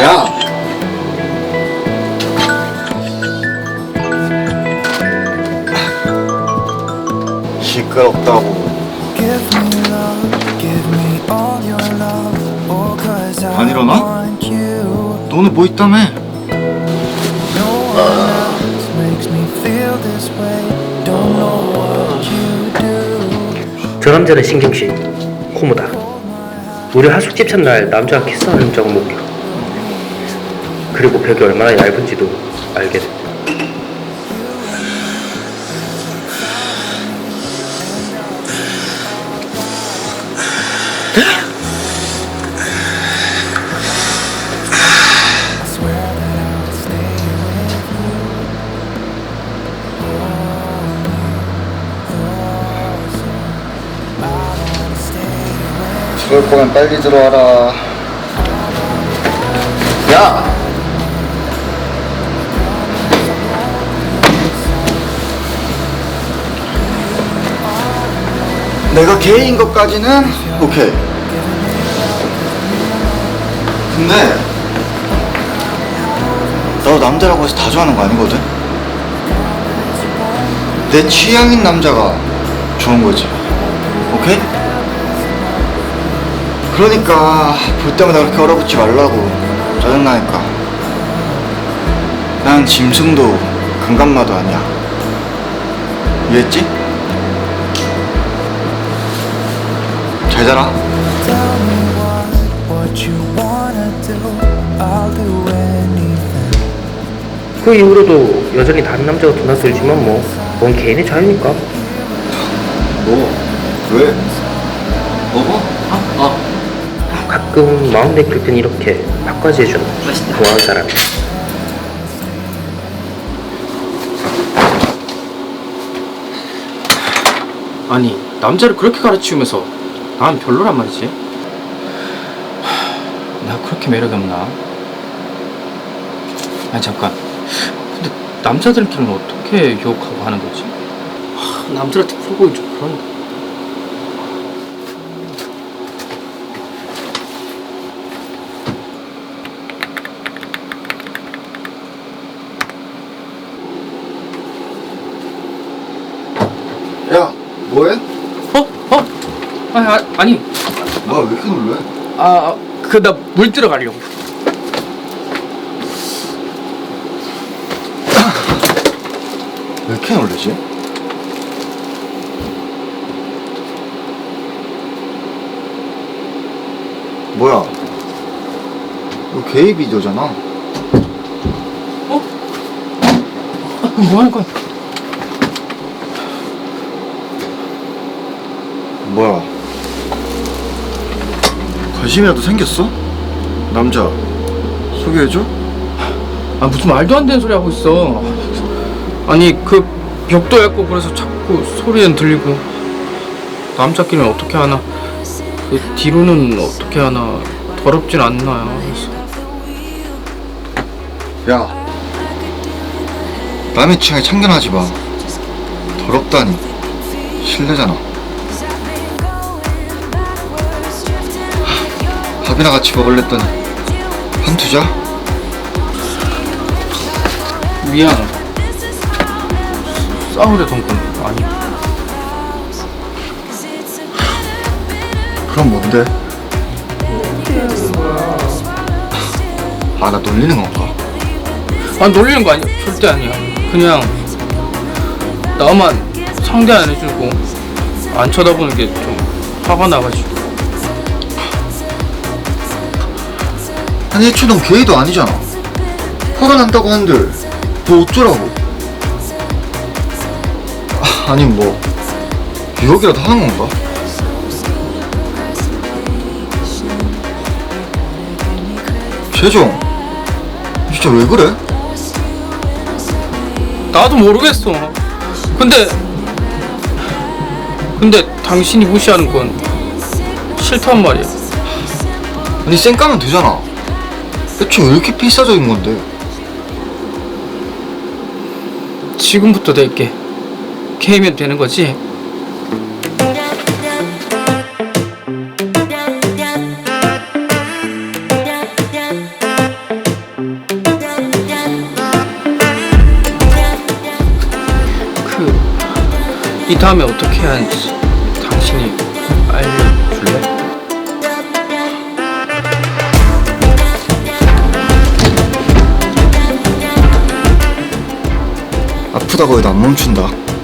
야! 시끄럽다고. 안 일어나? 너는 뭐 있다며? 저 남자는 신경 씨, 코모다. 우리 하숙집 첫날 남자가 키스하는 적 목격. 그리고 벽이 얼마나 얇은지도 알게 you. 들어올 거면 빨리 들어와라 야! 내가 개인 것까지는 오케이 근데 너 남자라고 해서 다 좋아하는 거 아니거든? 내 취향인 남자가 좋은 거지 오케이? 그러니까 볼 때마다 그렇게 얼어붙지 말라고 짜증나니까 난 짐승도 금감마도 아니야 이해했지? 잘 자라. 그 이후로도 여전히 다른 남자가 돈을 들지만 뭐, 뭔 개인의 자유니까. 너 왜? 먹어? 아, 가끔 마음 내킬 땐 이렇게 밥까지 해주는 고마운 사람. 아니 남자를 그렇게 가르치면서 난 별로란 말이지 하, 내가 그렇게 매력이 없나? 아니 잠깐 근데 남자들끼리는 어떻게 유혹하고 하는 거지? 하, 남들한테 풀어보기 좀 그런데 야 뭐해? 어? 어? 아니, 아, 아니 뭐야 왜 이렇게 놀래? 아, 그 나 물 들어가려고 왜 이렇게 놀래지? 뭐야 이거 게이 비디오잖아 어? 뭐 하는 거야? 뭐야 관심이라도 생겼어? 남자 소개해줘? 아 무슨 말도 안 되는 소리 하고 있어. 아니 그 벽도 얇고 그래서 자꾸 소리는 들리고 남자끼리는 어떻게 하나 그 뒤로는 어떻게 하나 더럽진 않나요? 그래서 야 남의 취향에 참견하지 마 더럽다니 실례잖아 밥이나 같이 먹을랬더니 한투자? 미안. 싸우려던 건 아니. 그럼 뭔데? 아 나 놀리는 건가? 아 놀리는 거 아니야. 절대 아니야. 그냥 나만 상대 안 해주고 안 쳐다보는 게 좀 화가 나가지고. 아니 애초에 넌 게이도 아니잖아 화가 난다고 한들 뭐 어쩌라고 아, 아니 뭐 유혹이라도 하는 건가? 최종 진짜 왜 그래? 나도 모르겠어. 근데 근데 당신이 무시하는 건 싫단 말이야. 아니 쌩 까면 되잖아 애초에 왜 이렇게 필사적인 건데 지금부터 낼게. 게임면 되는 거지? 그 이 다음에 어떻게 해야 하는지 당신이 아프다고 해도 안 멈춘다